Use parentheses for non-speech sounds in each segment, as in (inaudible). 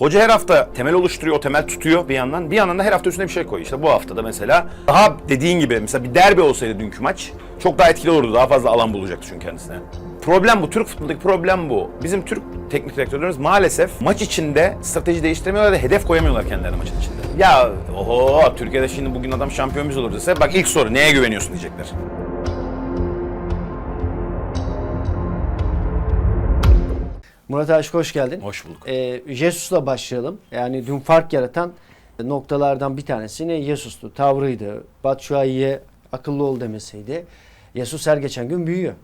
Hoca her hafta temel oluşturuyor, o temel tutuyor bir yandan. Bir yandan da her hafta üstüne bir şey koyuyor. İşte bu haftada mesela daha dediğin gibi mesela bir derbi olsaydı dünkü maç çok daha etkili olurdu. Daha fazla alan bulacaktı çünkü kendisine. Problem bu. Türk futbolundaki problem bu. Bizim Türk teknik direktörlerimiz maalesef maç içinde strateji değiştiremiyorlar ve hedef koyamıyorlar kendilerine maçın içinde. Ya oho Türkiye'de şimdi bugün adam şampiyon biz olur dese bak ilk soru neye güveniyorsun diyecekler. Murat Aşık hoş geldin. Hoş bulduk. Ee, Jesus'la başlayalım. Yani dün fark yaratan noktalardan bir tanesi ne? Jesus'tu, tavrıydı. Batshuayi'ye akıllı ol demeseydi. Jesus her geçen gün büyüyor.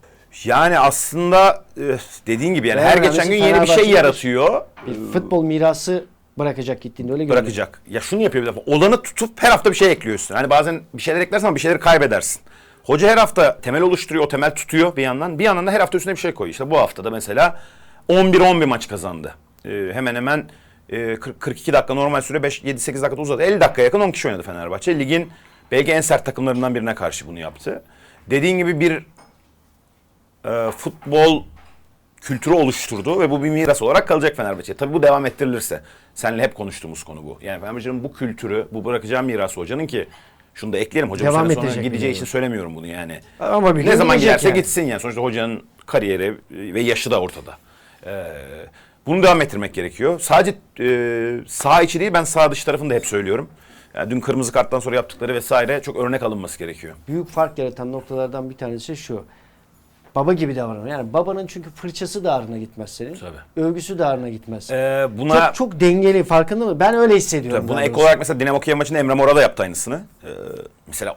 Yani aslında e, dediğin gibi yani Ve her geçen gün yeni bir şey yaratıyor. Bir futbol mirası bırakacak gittiğinde öyle görünüyor. bırakacak. Ya şunu yapıyor bir defa. Olanı tutup her hafta bir şey ekliyorsun. Hani bazen bir şeyler eklersen ama bir şeyleri kaybedersin. Hoca her hafta temel oluşturuyor, o temel tutuyor bir yandan. Bir yandan da her hafta üstüne bir şey koyuyor. İşte bu haftada mesela 11-11 maç kazandı. Ee, hemen hemen e, 40, 42 dakika normal süre 5-7-8 dakikada uzadı. 50 dakika yakın 10 kişi oynadı Fenerbahçe. Ligin belki en sert takımlarından birine karşı bunu yaptı. Dediğin gibi bir e, futbol kültürü oluşturdu ve bu bir miras olarak kalacak Fenerbahçe. Tabii bu devam ettirilirse. Seninle hep konuştuğumuz konu bu. Yani Fenerbahçe'nin bu kültürü, bu bırakacağı mirası hocanın ki şunu da ekleyelim. Hoca Devam sonra gideceği biliyorum. için söylemiyorum bunu yani. Ama ne zaman giderse yani. gitsin yani. Sonuçta hocanın kariyeri ve yaşı da ortada. Ee, bunu devam ettirmek gerekiyor. Sadece e, sağ içi değil ben sağ dışı tarafını da hep söylüyorum. Yani dün kırmızı karttan sonra yaptıkları vesaire çok örnek alınması gerekiyor. Büyük fark yaratan noktalardan bir tanesi şu. Baba gibi davranıyor. Yani babanın çünkü fırçası da ağrına gitmez senin. Tabii. Övgüsü de ağrına gitmez. Ee, buna Çok çok dengeli farkında mı? Ben öyle hissediyorum. Tabii buna ek olarak mesela Dinamo Kiev maçında Emre Mora da yaptı aynısını. Ee, mesela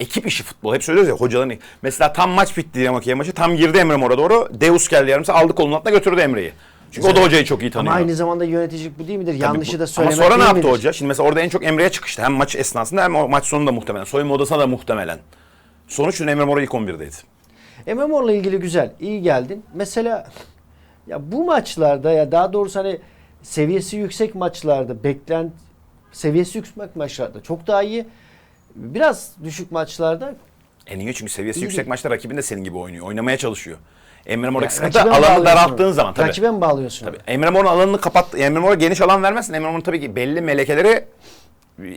ekip işi futbol. Hep söylüyoruz ya hocaların. Mesela tam maç bitti Dinamo Kiev maçı. Tam girdi Emre Mora doğru. Deus geldi yardımcısı aldı kolunun altına götürdü Emre'yi. Çünkü o da hocayı çok iyi tanıyor. Ama aynı zamanda yöneticilik bu değil midir? Tabii Yanlışı bu- da söylemek Ama sonra ne yaptı midir? hoca? Şimdi mesela orada en çok Emre'ye çıkıştı. Hem maç esnasında hem o maç sonunda muhtemelen. Soyunma odasına da muhtemelen. Sonuç Emre Mora ilk 11'deydi. MMO'la ilgili güzel. iyi geldin. Mesela ya bu maçlarda ya daha doğrusu hani seviyesi yüksek maçlarda beklent seviyesi yüksek maçlarda çok daha iyi. Biraz düşük maçlarda En iyi çünkü seviyesi yüksek değil. maçta rakibin de senin gibi oynuyor. Oynamaya çalışıyor. Emre Ya sıkıntı rakibe mi alanı bağlıyorsun daralttığın onu? zaman tabii. Rakibe mi bağlıyorsun? Tabii. Emre Mor'un alanını kapat. Emre Mor'a geniş alan vermezsin. Emre Mor'un tabii ki belli melekeleri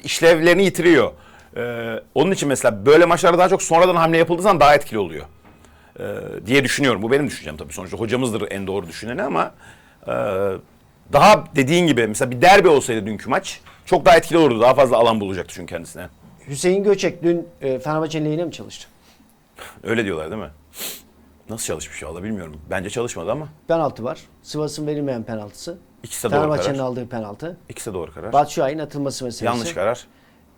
işlevlerini yitiriyor. Ee, onun için mesela böyle maçlarda daha çok sonradan hamle yapıldığı zaman daha etkili oluyor. Ee, diye düşünüyorum. Bu benim düşüncem tabii. Sonuçta hocamızdır en doğru düşüneni ama e, daha dediğin gibi mesela bir derbi olsaydı dünkü maç çok daha etkili olurdu. Daha fazla alan bulacaktı çünkü kendisine. Hüseyin Göçek dün e, Fenerbahçe'nin lehine mi çalıştı? Öyle diyorlar değil mi? Nasıl çalışmış ya bilmiyorum. Bence çalışmadı ama Penaltı var. Sivas'ın verilmeyen penaltısı. ikisi de doğru Fenerbahçe'nin karar. aldığı penaltı. İkisi de doğru karar. Batshuayi'nin atılması meselesi. Yanlış karar.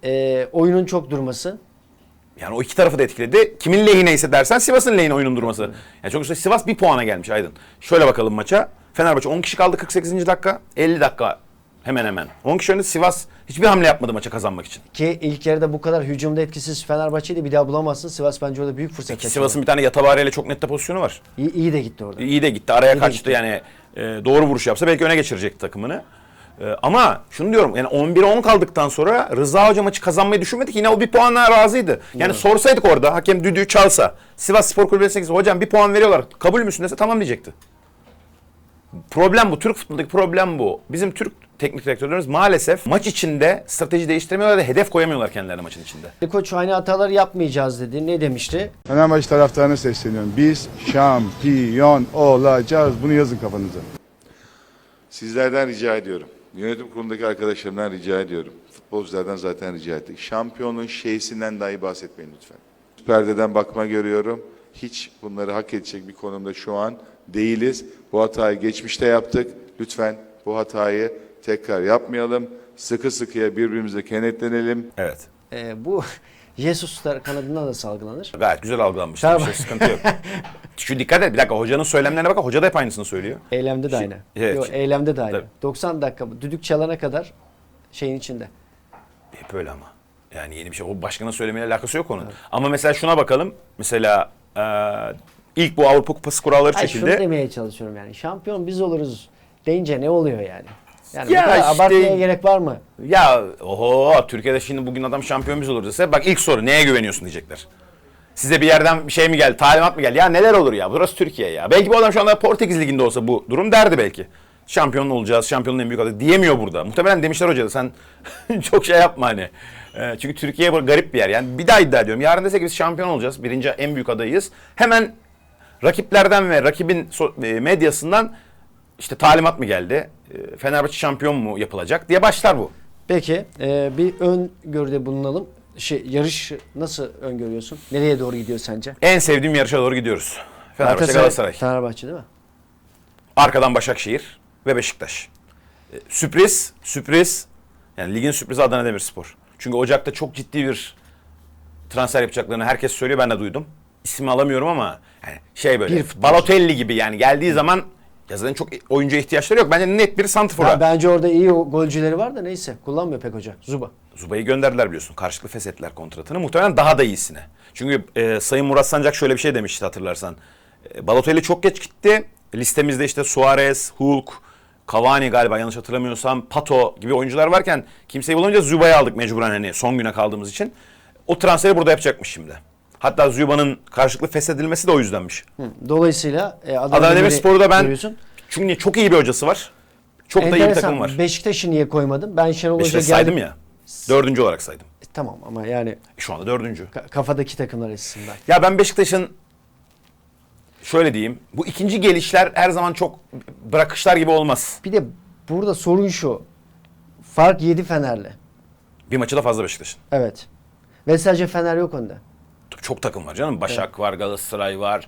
E, oyunun çok durması. Yani o iki tarafı da etkiledi. Kimin lehineyse dersen Sivas'ın lehine oyunun durması. Yani çok güzel. Sivas bir puana gelmiş Aydın. Şöyle bakalım maça. Fenerbahçe 10 kişi kaldı 48. dakika. 50 dakika hemen hemen. 10 kişi oynadı. Sivas hiçbir hamle yapmadı maça kazanmak için. Ki ilk yarıda bu kadar hücumda etkisiz Fenerbahçe'yi de bir daha bulamazsın. Sivas bence orada büyük fırsat Ki kaçırdı. Sivas'ın bir tane Yatabari ile çok net de pozisyonu var. İyi, iyi de gitti orada. İyi de gitti. Araya İyi de kaçtı gitti. yani. e, doğru vuruş yapsa belki öne geçirecekti takımını. E, ama şunu diyorum yani 11'e 10 kaldıktan sonra Rıza Hoca maçı kazanmayı düşünmedik. Yine o bir puanla razıydı. Yani sorsaydık orada hakem düdüğü çalsa Sivas Spor Kulübü'ne hocam bir puan veriyorlar kabul müsün dese tamam diyecekti. Problem bu. Türk futbolundaki problem bu. Bizim Türk teknik direktörlerimiz maalesef maç içinde strateji değiştiremiyorlar ve hedef koyamıyorlar kendilerine maçın içinde. Ali Koç aynı hataları yapmayacağız dedi. Ne demişti? Fenerbahçe taraftarına sesleniyorum. Biz şampiyon olacağız. Bunu yazın kafanıza. Sizlerden rica ediyorum. Yönetim kurulundaki arkadaşlarımdan rica ediyorum. Futbolculardan zaten rica ettik. Şampiyonun şeysinden dahi bahsetmeyin lütfen. Perdeden bakma görüyorum. Hiç bunları hak edecek bir konumda şu an değiliz. Bu hatayı geçmişte yaptık. Lütfen bu hatayı tekrar yapmayalım. Sıkı sıkıya birbirimize kenetlenelim. Evet. Ee, bu (laughs) Jesus'lar kanadından da salgılanır. Gayet güzel algılanmış. Tamam. Bir şey sıkıntı yok. (laughs) Şu dikkat et bir dakika hocanın söylemlerine bak. Hoca da hep aynısını söylüyor. Eylemde de aynı. evet, Yok, şu- eylemde de aynı. Tabii. 90 dakika düdük çalana kadar şeyin içinde. Hep öyle ama. Yani yeni bir şey. O başkanın söylemeyle alakası yok onun. Ama mesela şuna bakalım. Mesela e, ilk bu Avrupa Kupası kuralları Ay şunu çekildi. demeye çalışıyorum yani. Şampiyon biz oluruz deyince ne oluyor yani? Yani Ya bu kadar işte- abartmaya gerek var mı? Ya oho Türkiye'de şimdi bugün adam şampiyon biz olur dese bak ilk soru neye güveniyorsun diyecekler. Size bir yerden bir şey mi geldi, talimat mı geldi? Ya neler olur ya? Burası Türkiye ya. Belki bu adam şu anda Portekiz liginde olsa bu durum derdi belki. şampiyon olacağız, şampiyonun en büyük adayı diyemiyor burada. Muhtemelen demişler hoca da sen (laughs) çok şey yapma hani. Ee, çünkü Türkiye garip bir yer. Yani bir daha iddia ediyorum. Yarın desek biz şampiyon olacağız. Birinci en büyük adayız. Hemen rakiplerden ve rakibin e, medyasından işte talimat mı geldi? E, Fenerbahçe şampiyon mu yapılacak diye başlar bu. Peki e, bir öngörüde bulunalım. Şey, yarış nasıl öngörüyorsun? Nereye doğru gidiyor sence? En sevdiğim yarışa doğru gidiyoruz. Fenerbahçe Galatasaray. Fenerbahçe değil mi? Arkadan Başakşehir ve Beşiktaş. E, sürpriz, sürpriz. Yani ligin sürprizi Adana Demirspor. Çünkü Ocak'ta çok ciddi bir transfer yapacaklarını herkes söylüyor. Ben de duydum. İsmi alamıyorum ama yani şey böyle Bir futbolcu. Balotelli gibi yani geldiği zaman ya zaten çok oyuncuya ihtiyaçları yok. Bence net bir santrfora. Bence orada iyi o golcüleri var da neyse. Kullanmıyor pek hoca. Zuba. Zuba'yı gönderdiler biliyorsun. Karşılıklı feshettiler kontratını. Muhtemelen daha da iyisine. Çünkü e, Sayın Murat Sancak şöyle bir şey demişti hatırlarsan. E, Balotelli çok geç gitti. Listemizde işte Suarez, Hulk, Cavani galiba yanlış hatırlamıyorsam Pato gibi oyuncular varken kimseyi bulamayınca Zuba'yı aldık mecburen hani son güne kaldığımız için. O transferi burada yapacakmış şimdi. Hatta Zuba'nın karşılıklı feshedilmesi de o yüzdenmiş. Hı. Dolayısıyla e, Adana, Demirspor'u da ben görüyorsun. çünkü çok iyi bir hocası var. Çok da iyi bir Enteresan. takım var. Beşiktaş'ı niye koymadım? Ben Şenol Hoca geldim. saydım ya. Dördüncü olarak saydım. E, Tamam ama yani E, Şu anda dördüncü. ka- kafadaki takımlar açısından. Ya ben Beşiktaş'ın şöyle diyeyim. Bu ikinci gelişler her zaman çok bırakışlar gibi olmaz. Bir de burada sorun şu. Fark 7 Fener'le. Bir maçı da fazla Beşiktaş'ın. Evet. Ve sadece Fener yok onda. Çok takım var canım. Başak var, Galatasaray var.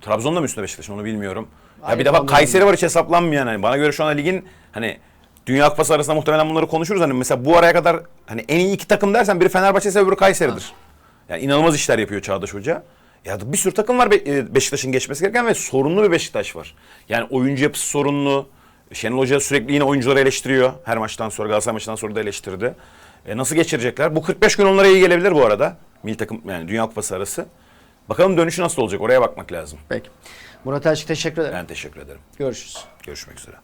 Trabzon'da mı üstünde Beşiktaş'ın onu bilmiyorum. Ya Hayır, bir de bak. Kayseri var hiç hesaplanmayan. Hani bana göre şu anda ligin hani Dünya Kupası arasında muhtemelen bunları konuşuruz. Hani mesela bu araya kadar hani en iyi iki takım dersen biri Fenerbahçe ise öbürü Kayseri'dir. Yani inanılmaz işler yapıyor Çağdaş Hoca. Ya bir sürü takım var Be- e, Beşiktaş'ın geçmesi gereken ve sorunlu bir Beşiktaş var. Yani oyuncu yapısı sorunlu. Şenol Hoca sürekli yine oyuncuları eleştiriyor. Her maçtan sonra Galatasaray maçından sonra da eleştirdi. E nasıl geçirecekler? Bu 45 gün onlara iyi gelebilir bu arada. Milli takım yani Dünya Kupası arası. Bakalım dönüşü nasıl olacak? Oraya bakmak lazım. Peki. Murat Aşık teşekkür ederim. Ben teşekkür ederim. Görüşürüz. Görüşmek üzere.